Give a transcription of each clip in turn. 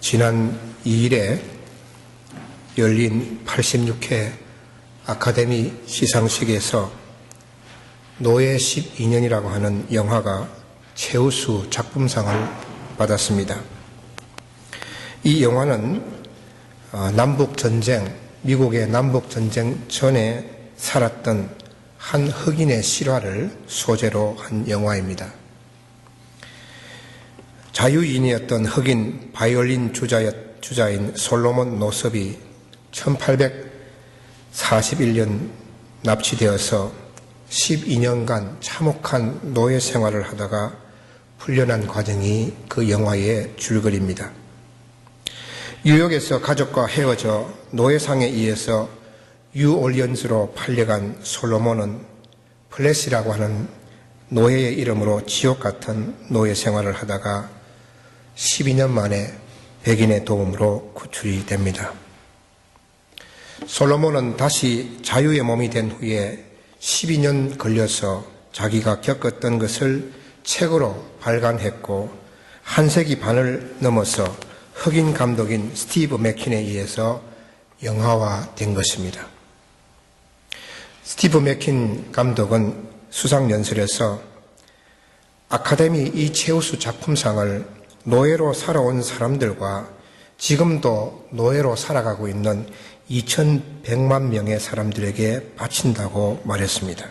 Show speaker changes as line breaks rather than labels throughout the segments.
지난 2일에 열린 86회 아카데미 시상식에서 노예 12년이라고 하는 영화가 최우수 작품상을 받았습니다. 이 영화는 어, 남북 전쟁, 미국의 남북 전쟁 전에 살았던 한 흑인의 실화를 소재로 한 영화입니다. 자유인이었던 흑인 바이올린 주자인 솔로몬 노섭이 1841년 납치되어서 12년간 참혹한 노예 생활을 하다가 풀려난 과정이 그 영화의 줄거리입니다. 뉴욕에서 가족과 헤어져 노예상에 의해서 유올리언즈로 팔려간 솔로몬은 플래시라고 하는 노예의 이름으로 지옥 같은 노예 생활을 하다가 12년 만에 백인의 도움으로 구출이 됩니다. 솔로몬은 다시 자유의 몸이 된 후에 12년 걸려서 자기가 겪었던 것을 책으로 발간했고 한 세기 반을 넘어서 흑인 감독인 스티브 맥킨에 의해서 영화화된 것입니다. 스티브 맥킨 감독은 수상 연설에서 아카데미 이 최우수 작품상을 노예로 살아온 사람들과 지금도 노예로 살아가고 있는 2,100만 명의 사람들에게 바친다고 말했습니다.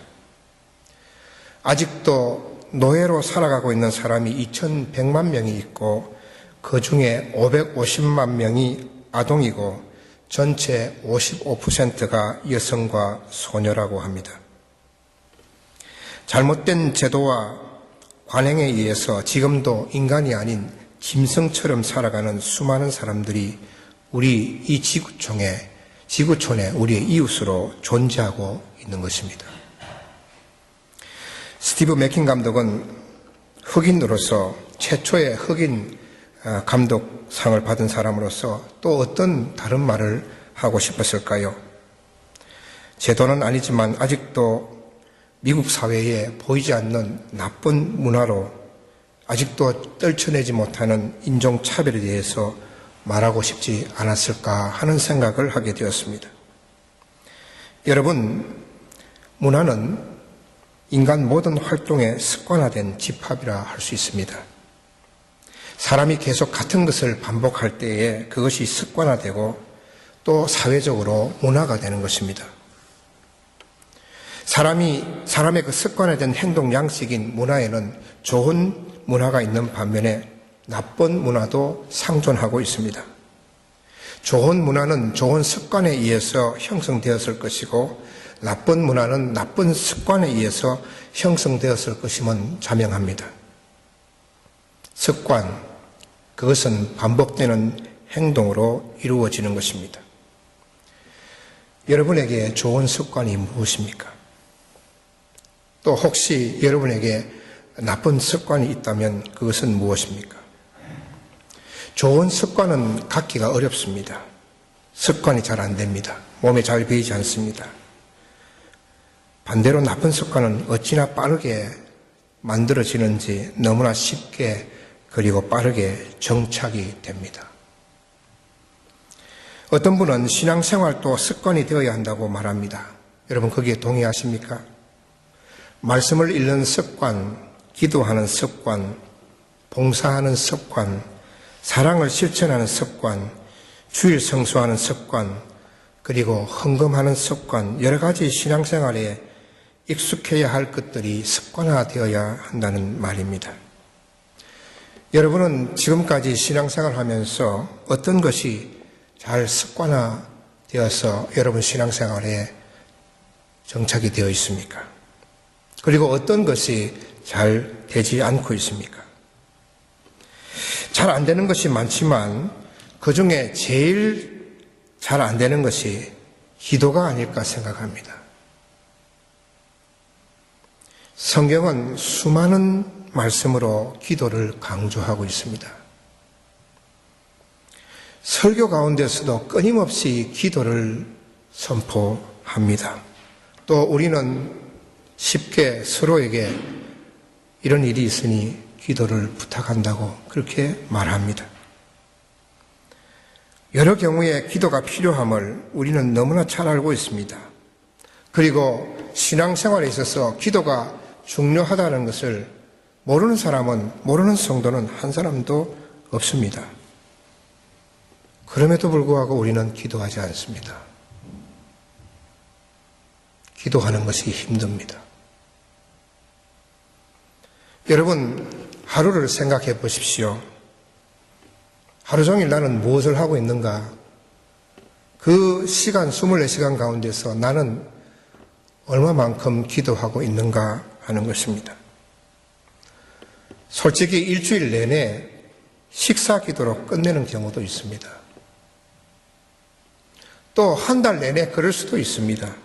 아직도 노예로 살아가고 있는 사람이 2,100만 명이 있고 그 중에 550만 명이 아동이고 전체 55%가 여성과 소녀라고 합니다. 잘못된 제도와 관행에 의해서 지금도 인간이 아닌 짐승처럼 살아가는 수많은 사람들이 우리 이 지구촌에, 지구촌에 우리의 이웃으로 존재하고 있는 것입니다. 스티브 맥킨 감독은 흑인으로서 최초의 흑인 어, 감독상을 받은 사람으로서 또 어떤 다른 말을 하고 싶었을까요? 제도는 아니지만 아직도 미국 사회에 보이지 않는 나쁜 문화로 아직도 떨쳐내지 못하는 인종차별에 대해서 말하고 싶지 않았을까 하는 생각을 하게 되었습니다. 여러분, 문화는 인간 모든 활동의 습관화된 집합이라 할 수 있습니다. 사람이 계속 같은 것을 반복할 때에 그것이 습관화되고 또 사회적으로 문화가 되는 것입니다. 사람이, 사람의 그 습관화된 행동 양식인 문화에는 좋은 문화가 있는 반면에 나쁜 문화도 상존하고 있습니다. 좋은 문화는 좋은 습관에 의해서 형성되었을 것이고 나쁜 문화는 나쁜 습관에 의해서 형성되었을 것임은 자명합니다. 습관, 그것은 반복되는 행동으로 이루어지는 것입니다. 여러분에게 좋은 습관이 무엇입니까? 또 혹시 여러분에게 나쁜 습관이 있다면 그것은 무엇입니까? 좋은 습관은 갖기가 어렵습니다. 습관이 잘 안 됩니다. 몸에 잘 배이지 않습니다. 반대로 나쁜 습관은 어찌나 빠르게 만들어지는지 너무나 쉽게 그리고 빠르게 정착이 됩니다. 어떤 분은 신앙생활도 습관이 되어야 한다고 말합니다. 여러분 거기에 동의하십니까? 말씀을 읽는 습관, 기도하는 습관, 봉사하는 습관, 사랑을 실천하는 습관, 주일 성수하는 습관, 그리고 헌금하는 습관, 여러 가지 신앙생활에 익숙해야 할 것들이 습관화되어야 한다는 말입니다. 여러분은 지금까지 신앙생활 하면서 어떤 것이 잘 습관화되어서 여러분 신앙생활에 정착이 되어 있습니까? 그리고 어떤 것이 잘 되지 않고 있습니까? 잘 안 되는 것이 많지만 그 중에 제일 잘 안 되는 것이 기도가 아닐까 생각합니다. 성경은 수많은 말씀으로 기도를 강조하고 있습니다. 설교 가운데서도 끊임없이 기도를 선포합니다. 또 우리는 쉽게 서로에게 이런 일이 있으니 기도를 부탁한다고 그렇게 말합니다. 여러 경우에 기도가 필요함을 우리는 너무나 잘 알고 있습니다. 그리고 신앙생활에 있어서 기도가 중요하다는 것을 모르는 사람은, 모르는 성도는 한 사람도 없습니다. 그럼에도 불구하고 우리는 기도하지 않습니다. 기도하는 것이 힘듭니다. 여러분, 하루를 생각해 보십시오. 하루 종일 나는 무엇을 하고 있는가? 그 시간, 24시간 가운데서 나는 얼마만큼 기도하고 있는가 하는 것입니다. 솔직히 일주일 내내 식사 기도로 끝내는 경우도 있습니다. 또 한 달 내내 그럴 수도 있습니다.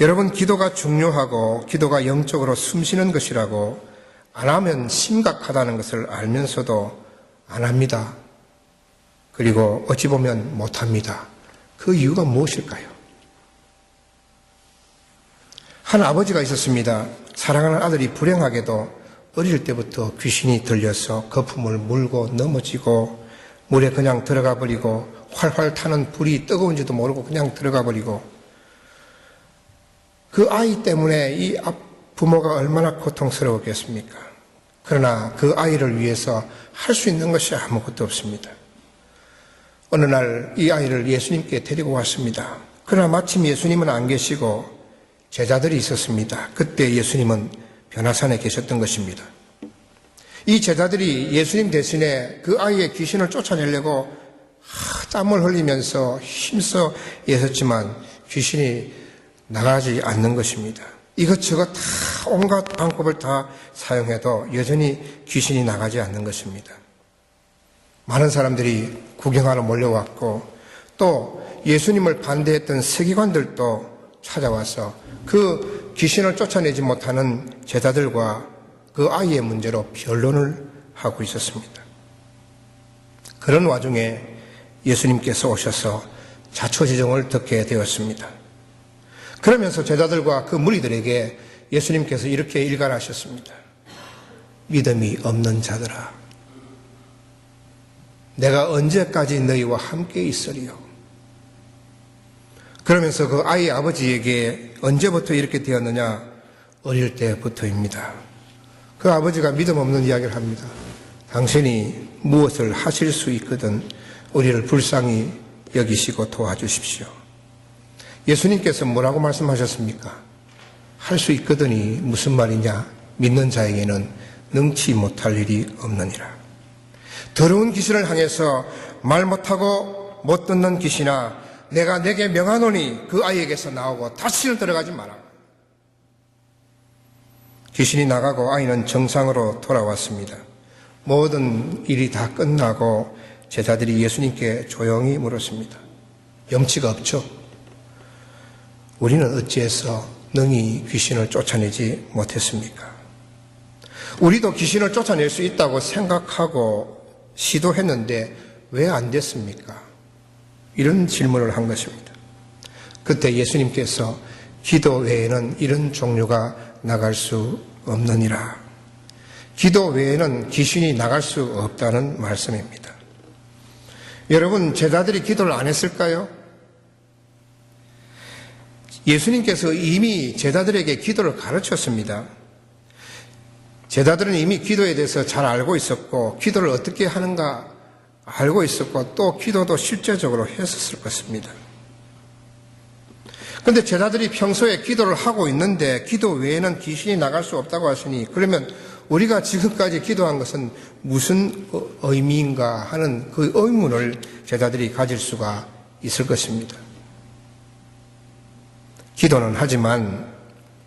여러분, 기도가 중요하고 기도가 영적으로 숨쉬는 것이라고 안 하면 심각하다는 것을 알면서도 안 합니다. 그리고 어찌 보면 못 합니다. 그 이유가 무엇일까요? 한 아버지가 있었습니다. 사랑하는 아들이 불행하게도 어릴 때부터 귀신이 들려서 거품을 물고 넘어지고 물에 그냥 들어가 버리고 활활 타는 불이 뜨거운지도 모르고 그냥 들어가 버리고 그 아이 때문에 이 부모가 얼마나 고통스러웠겠습니까? 그러나 그 아이를 위해서 할 수 있는 것이 아무것도 없습니다. 어느 날 이 아이를 예수님께 데리고 왔습니다. 그러나 마침 예수님은 안 계시고 제자들이 있었습니다. 그때 예수님은 변화산에 계셨던 것입니다. 이 제자들이 예수님 대신에 그 아이의 귀신을 쫓아내려고 땀을 흘리면서 힘써 애썼지만 귀신이 나가지 않는 것입니다. 이것저것 다 온갖 방법을 다 사용해도 여전히 귀신이 나가지 않는 것입니다. 많은 사람들이 구경하러 몰려왔고 또 예수님을 반대했던 세계관들도 찾아와서 그 귀신을 쫓아내지 못하는 제자들과 그 아이의 문제로 변론을 하고 있었습니다. 그런 와중에 예수님께서 오셔서 자초지종을 듣게 되었습니다. 그러면서 제자들과 그 무리들에게 예수님께서 이렇게 일갈하셨습니다. 믿음이 없는 자들아, 내가 언제까지 너희와 함께 있으리요? 그러면서 그 아이 아버지에게 언제부터 이렇게 되었느냐? 어릴 때부터입니다. 그 아버지가 믿음 없는 이야기를 합니다. 당신이 무엇을 하실 수 있거든 우리를 불쌍히 여기시고 도와주십시오. 예수님께서 뭐라고 말씀하셨습니까? 할 수 있거든이 무슨 말이냐? 믿는 자에게는 능치 못할 일이 없느니라. 더러운 귀신을 향해서 말 못하고 못 듣는 귀신아, 내가 내게 명하노니 그 아이에게서 나오고 다시는 들어가지 마라. 귀신이 나가고 아이는 정상으로 돌아왔습니다. 모든 일이 다 끝나고 제자들이 예수님께 조용히 물었습니다. 염치가 없죠? 우리는 어찌해서 능히 귀신을 쫓아내지 못했습니까? 우리도 귀신을 쫓아낼 수 있다고 생각하고 시도했는데 왜 안 됐습니까? 이런 질문을 한 것입니다. 그때 예수님께서 기도 외에는 이런 종류가 나갈 수 없느니라. 기도 외에는 귀신이 나갈 수 없다는 말씀입니다. 여러분, 제자들이 기도를 안 했을까요? 예수님께서 이미 제자들에게 기도를 가르쳤습니다. 제자들은 이미 기도에 대해서 잘 알고 있었고, 기도를 어떻게 하는가 알고 있었고, 또 기도도 실제적으로 했었을 것입니다. 그런데 제자들이 평소에 기도를 하고 있는데, 기도 외에는 귀신이 나갈 수 없다고 하시니, 그러면 우리가 지금까지 기도한 것은 무슨 의미인가 하는 그 의문을 제자들이 가질 수가 있을 것입니다. 기도는 하지만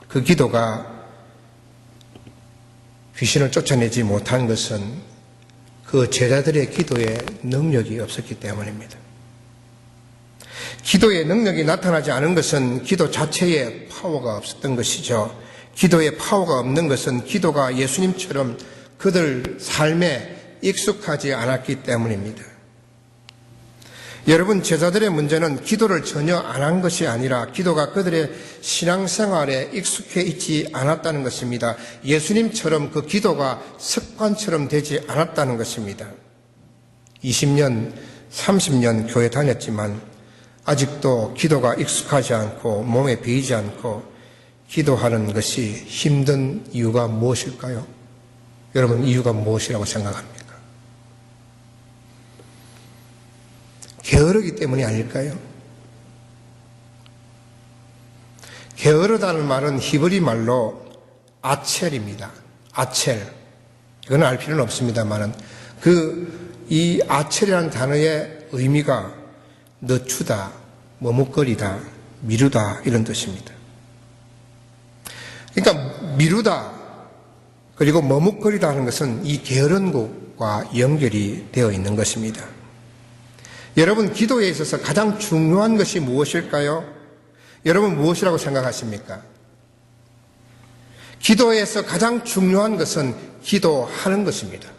그 기도가 귀신을 쫓아내지 못한 것은 그 제자들의 기도에 능력이 없었기 때문입니다. 기도의 능력이 나타나지 않은 것은 기도 자체에 파워가 없었던 것이죠. 기도에 파워가 없는 것은 기도가 예수님처럼 그들 삶에 익숙하지 않았기 때문입니다. 여러분, 제자들의 문제는 기도를 전혀 안 한 것이 아니라 기도가 그들의 신앙생활에 익숙해 있지 않았다는 것입니다. 예수님처럼 그 기도가 습관처럼 되지 않았다는 것입니다. 20년, 30년 교회 다녔지만 아직도 기도가 익숙하지 않고 몸에 배이지 않고 기도하는 것이 힘든 이유가 무엇일까요? 여러분 이유가 무엇이라고 생각합니까? 게으르기 때문이 아닐까요? 게으르다는 말은 히브리 말로 아첼입니다. 아첼. 이건 알 필요는 없습니다만은 그 이 아첼이라는 단어의 의미가 늦추다, 머뭇거리다, 미루다 이런 뜻입니다. 그러니까 미루다 그리고 머뭇거리다 하는 것은 이 게으른 것과 연결이 되어 있는 것입니다. 여러분 기도에 있어서 가장 중요한 것이 무엇일까요? 여러분 무엇이라고 생각하십니까? 기도에서 가장 중요한 것은 기도하는 것입니다.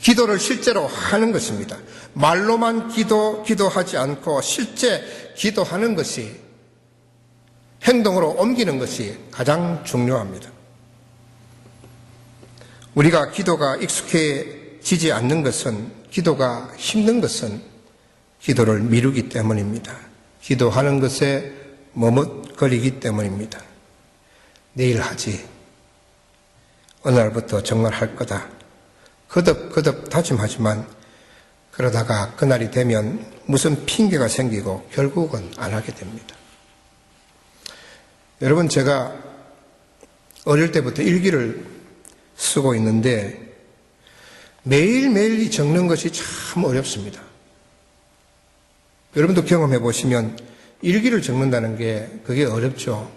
기도를 실제로 하는 것입니다. 말로만 기도, 기도하지 않고 실제 기도하는 것이 행동으로 옮기는 것이 가장 중요합니다. 우리가 기도가 익숙해지지 않는 것은 기도가 힘든 것은 기도를 미루기 때문입니다. 기도하는 것에 머뭇거리기 때문입니다. 내일 하지. 어느 날부터 정말 할 거다. 거듭거듭 다짐하지만 그러다가 그날이 되면 무슨 핑계가 생기고 결국은 안 하게 됩니다. 여러분 제가 어릴 때부터 일기를 쓰고 있는데 매일매일 적는 것이 참 어렵습니다. 여러분도 경험해 보시면 일기를 적는다는 게 그게 어렵죠.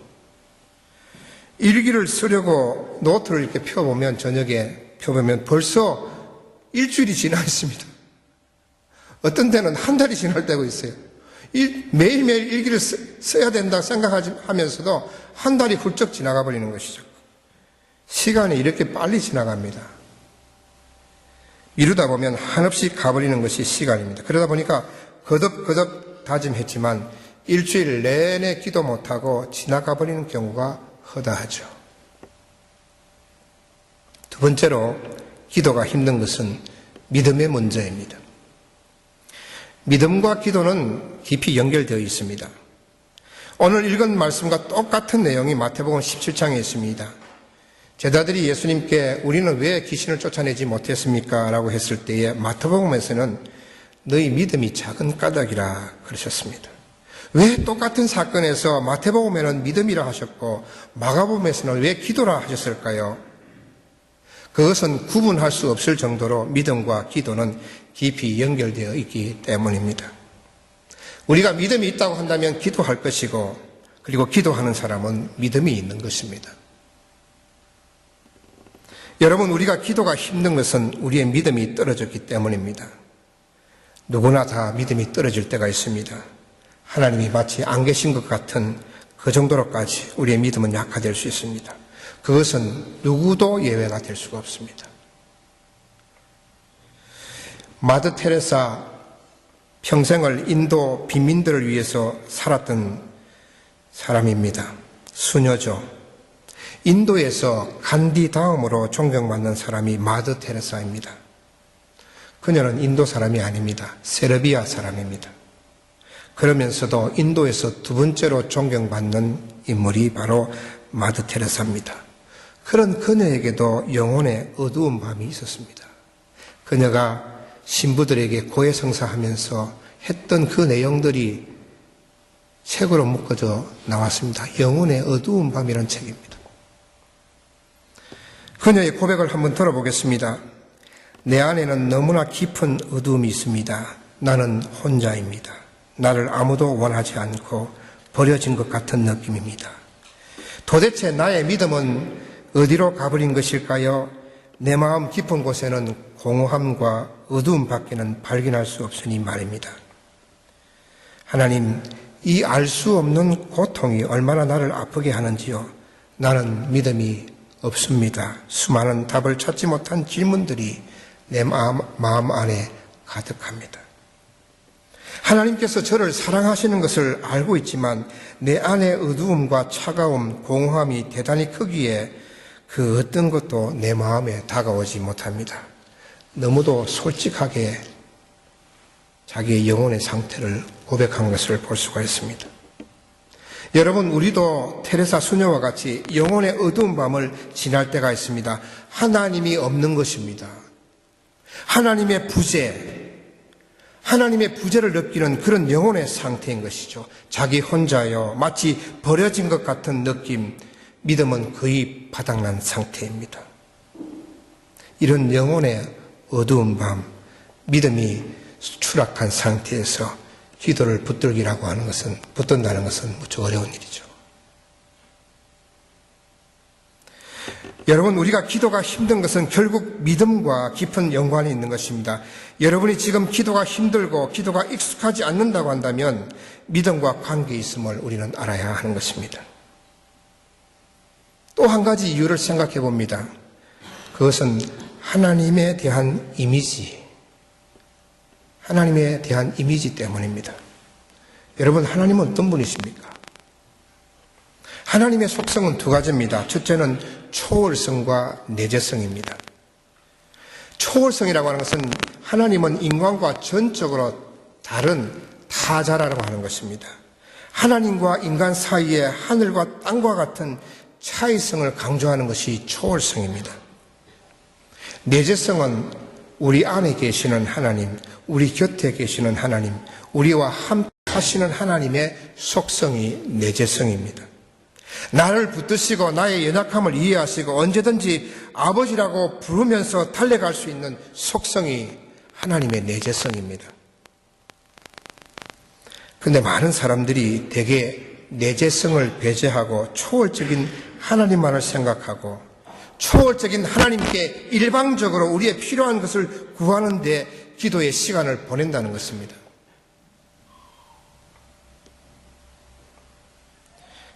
일기를 쓰려고 노트를 이렇게 펴보면 저녁에 펴보면 벌써 일주일이 지나 있습니다. 어떤 때는 한 달이 지날 때가 있어요. 매일매일 일기를 써야 된다 생각하면서도 한 달이 훌쩍 지나가 버리는 것이죠. 시간이 이렇게 빨리 지나갑니다. 미루다 보면 한없이 가버리는 것이 시간입니다. 그러다 보니까 거듭거듭 다짐했지만 일주일 내내 기도 못하고 지나가 버리는 경우가 허다하죠. 두 번째로 기도가 힘든 것은 믿음의 문제입니다. 믿음과 기도는 깊이 연결되어 있습니다. 오늘 읽은 말씀과 똑같은 내용이 마태복음 17장에 있습니다. 제자들이 예수님께 우리는 왜 귀신을 쫓아내지 못했습니까? 라고 했을 때에 마태복음에서는 너희 믿음이 작은 까닭이라 그러셨습니다. 왜 똑같은 사건에서 마태복음에는 믿음이라 하셨고 마가복음에서는 왜 기도라 하셨을까요? 그것은 구분할 수 없을 정도로 믿음과 기도는 깊이 연결되어 있기 때문입니다. 우리가 믿음이 있다고 한다면 기도할 것이고 그리고 기도하는 사람은 믿음이 있는 것입니다. 여러분, 우리가 기도가 힘든 것은 우리의 믿음이 떨어졌기 때문입니다. 누구나 다 믿음이 떨어질 때가 있습니다. 하나님이 마치 안 계신 것 같은 그 정도로까지 우리의 믿음은 약화될 수 있습니다. 그것은 누구도 예외가 될 수가 없습니다. 마드 테레사 평생을 인도 빈민들을 위해서 살았던 사람입니다. 수녀죠. 인도에서 간디 다음으로 존경받는 사람이 마드 테레사입니다. 그녀는 인도 사람이 아닙니다. 세르비아 사람입니다. 그러면서도 인도에서 두 번째로 존경받는 인물이 바로 마드 테레사입니다. 그런 그녀에게도 영혼의 어두운 밤이 있었습니다. 그녀가 신부들에게 고해성사하면서 했던 그 내용들이 책으로 묶어져 나왔습니다. 영혼의 어두운 밤이라는 책입니다. 그녀의 고백을 한번 들어보겠습니다. 내 안에는 너무나 깊은 어두움이 있습니다. 나는 혼자입니다. 나를 아무도 원하지 않고 버려진 것 같은 느낌입니다. 도대체 나의 믿음은 어디로 가버린 것일까요? 내 마음 깊은 곳에는 공허함과 어두움 밖에는 발견할 수 없으니 말입니다. 하나님, 이 알 수 없는 고통이 얼마나 나를 아프게 하는지요. 나는 믿음이 없습니다. 수많은 답을 찾지 못한 질문들이 내 마음, 마음 안에 가득합니다. 하나님께서 저를 사랑하시는 것을 알고 있지만 내 안의 어두움과 차가움, 공허함이 대단히 크기에 그 어떤 것도 내 마음에 다가오지 못합니다. 너무도 솔직하게 자기의 영혼의 상태를 고백한 것을 볼 수가 있습니다. 여러분, 우리도 테레사 수녀와 같이 영혼의 어두운 밤을 지날 때가 있습니다. 하나님이 없는 것입니다. 하나님의 부재, 하나님의 부재를 느끼는 그런 영혼의 상태인 것이죠. 자기 혼자요, 마치 버려진 것 같은 느낌, 믿음은 거의 바닥난 상태입니다. 이런 영혼의 어두운 밤, 믿음이 추락한 상태에서 기도를 붙들기라고 하는 것은, 붙든다는 것은 무척 어려운 일이죠. 여러분, 우리가 기도가 힘든 것은 결국 믿음과 깊은 연관이 있는 것입니다. 여러분이 지금 기도가 힘들고 기도가 익숙하지 않는다고 한다면 믿음과 관계 있음을 우리는 알아야 하는 것입니다. 또 한 가지 이유를 생각해 봅니다. 그것은 하나님에 대한 이미지, 하나님에 대한 이미지 때문입니다. 여러분, 하나님은 어떤 분이십니까? 하나님의 속성은 두 가지입니다. 첫째는 초월성과 내재성입니다. 초월성이라고 하는 것은 하나님은 인간과 전적으로 다른 타자라고 하는 것입니다. 하나님과 인간 사이에 하늘과 땅과 같은 차이성을 강조하는 것이 초월성입니다. 내재성은 우리 안에 계시는 하나님, 우리 곁에 계시는 하나님, 우리와 함께 하시는 하나님의 속성이 내재성입니다. 나를 붙드시고 나의 연약함을 이해하시고 언제든지 아버지라고 부르면서 달려갈 수 있는 속성이 하나님의 내재성입니다. 그런데 많은 사람들이 대개 내재성을 배제하고 초월적인 하나님만을 생각하고 초월적인 하나님께 일방적으로 우리의 필요한 것을 구하는데 기도의 시간을 보낸다는 것입니다.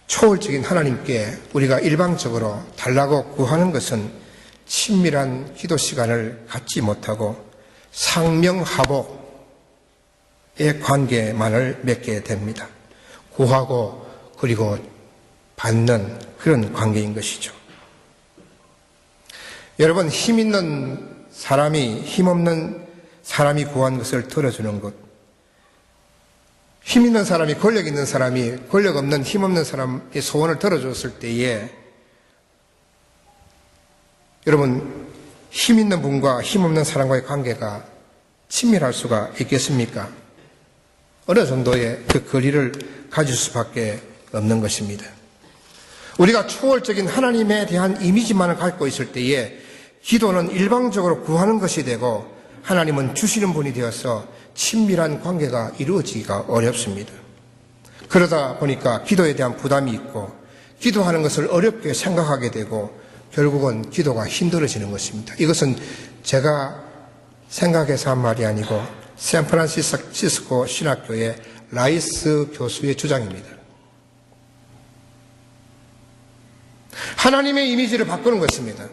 초월적인 하나님께 우리가 일방적으로 달라고 구하는 것은 친밀한 기도 시간을 갖지 못하고 상명하복의 관계만을 맺게 됩니다. 구하고 그리고 받는 그런 관계인 것이죠. 여러분, 힘 있는 사람이 힘없는 사람이 구한 것을 들어주는 것. 힘 있는 사람이 권력 있는 사람이 권력 없는 힘 없는 사람의 소원을 들어줬을 때에 여러분 힘 있는 분과 힘 없는 사람과의 관계가 친밀할 수가 있겠습니까? 어느 정도의 그 거리를 가질 수밖에 없는 것입니다. 우리가 초월적인 하나님에 대한 이미지만을 갖고 있을 때에 기도는 일방적으로 구하는 것이 되고 하나님은 주시는 분이 되어서 친밀한 관계가 이루어지기가 어렵습니다. 그러다 보니까 기도에 대한 부담이 있고 기도하는 것을 어렵게 생각하게 되고 결국은 기도가 힘들어지는 것입니다. 이것은 제가 생각해서 한 말이 아니고 샌프란시스코 신학교의 라이스 교수의 주장입니다. 하나님의 이미지를 바꾸는 것입니다.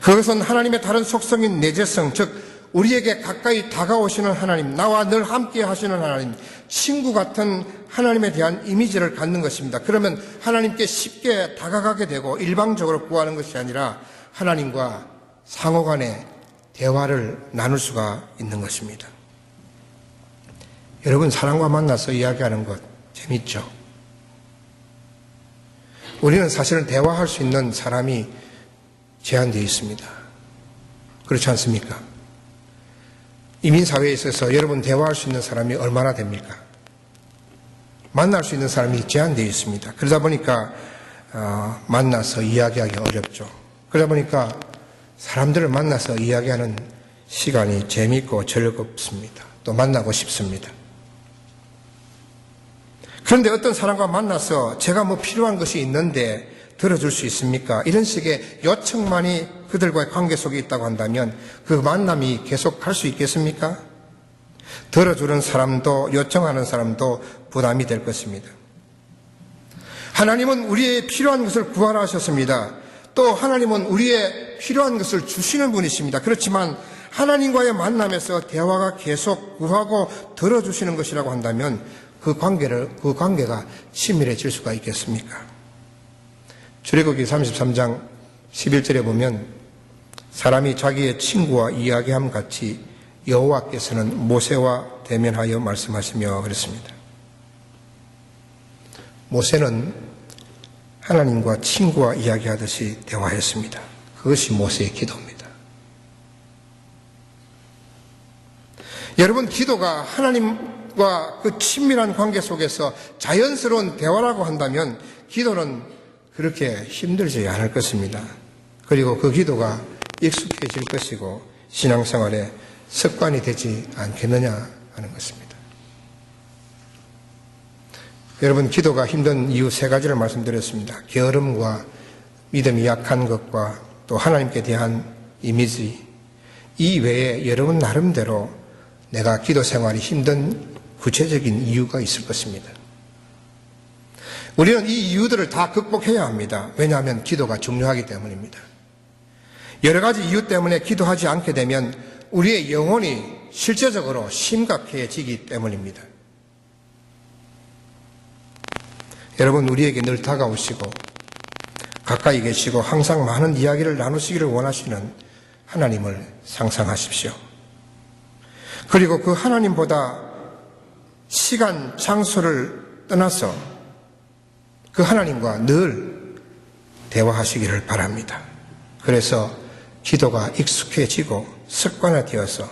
그것은 하나님의 다른 속성인 내재성, 즉 우리에게 가까이 다가오시는 하나님, 나와 늘 함께 하시는 하나님, 친구 같은 하나님에 대한 이미지를 갖는 것입니다. 그러면 하나님께 쉽게 다가가게 되고 일방적으로 구하는 것이 아니라 하나님과 상호 간에 대화를 나눌 수가 있는 것입니다. 여러분, 사람과 만나서 이야기하는 것 재밌죠? 우리는 사실은 대화할 수 있는 사람이 제한되어 있습니다. 그렇지 않습니까? 이민사회에 있어서 여러분 대화할 수 있는 사람이 얼마나 됩니까? 만날 수 있는 사람이 제한되어 있습니다. 그러다 보니까 어, 만나서 이야기하기 어렵죠. 그러다 보니까 사람들을 만나서 이야기하는 시간이 재미있고 즐겁습니다. 또 만나고 싶습니다. 그런데 어떤 사람과 만나서 제가 뭐 필요한 것이 있는데 들어줄 수 있습니까? 이런 식의 요청만이 그들과의 관계 속에 있다고 한다면 그 만남이 계속 갈 수 있겠습니까? 들어주는 사람도 요청하는 사람도 부담이 될 것입니다. 하나님은 우리의 필요한 것을 구하라 하셨습니다. 또 하나님은 우리의 필요한 것을 주시는 분이십니다. 그렇지만 하나님과의 만남에서 대화가 계속 구하고 들어주시는 것이라고 한다면 그 관계를, 그 관계가 친밀해질 수가 있겠습니까? 출애굽기 33장 11절에 보면 사람이 자기의 친구와 이야기함 같이 여호와께서는 모세와 대면하여 말씀하시며 그랬습니다. 모세는 하나님과 친구와 이야기하듯이 대화했습니다. 그것이 모세의 기도입니다. 여러분, 기도가 하나님과 그 친밀한 관계 속에서 자연스러운 대화라고 한다면 기도는 그렇게 힘들지 않을 것입니다. 그리고 그 기도가 익숙해질 것이고 신앙생활에 습관이 되지 않겠느냐 하는 것입니다. 여러분, 기도가 힘든 이유 세 가지를 말씀드렸습니다. 게으름과 믿음이 약한 것과 또 하나님께 대한 이미지. 이 외에 여러분 나름대로 내가 기도 생활이 힘든 구체적인 이유가 있을 것입니다. 우리는 이 이유들을 다 극복해야 합니다. 왜냐하면 기도가 중요하기 때문입니다. 여러 가지 이유 때문에 기도하지 않게 되면 우리의 영혼이 실제적으로 심각해지기 때문입니다. 여러분, 우리에게 늘 다가오시고 가까이 계시고 항상 많은 이야기를 나누시기를 원하시는 하나님을 상상하십시오. 그리고 그 하나님보다 시간, 장소를 떠나서 그 하나님과 늘 대화하시기를 바랍니다. 그래서 기도가 익숙해지고 습관화되어서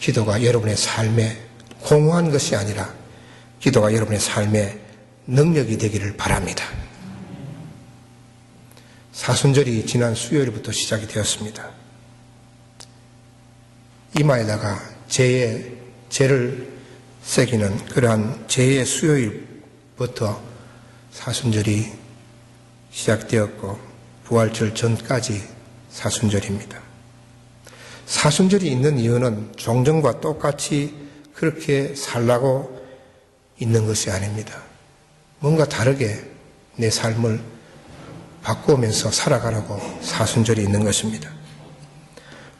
기도가 여러분의 삶에 공허한 것이 아니라 기도가 여러분의 삶에 능력이 되기를 바랍니다. 사순절이 지난 수요일부터 시작이 되었습니다. 이마에다가 죄의 죄를 새기는 그러한 죄의 수요일부터 사순절이 시작되었고 부활절 전까지 사순절입니다. 사순절이 있는 이유는 종전과 똑같이 그렇게 살라고 있는 것이 아닙니다. 뭔가 다르게 내 삶을 바꾸면서 살아가라고 사순절이 있는 것입니다.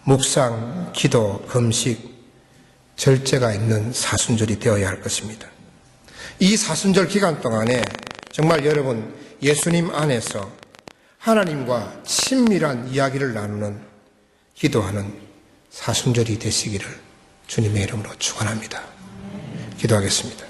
묵상, 기도, 금식, 절제가 있는 사순절이 되어야 할 것입니다. 이 사순절 기간 동안에 정말 여러분 예수님 안에서 하나님과 친밀한 이야기를 나누는 기도하는 사순절이 되시기를 주님의 이름으로 축원합니다. 기도하겠습니다.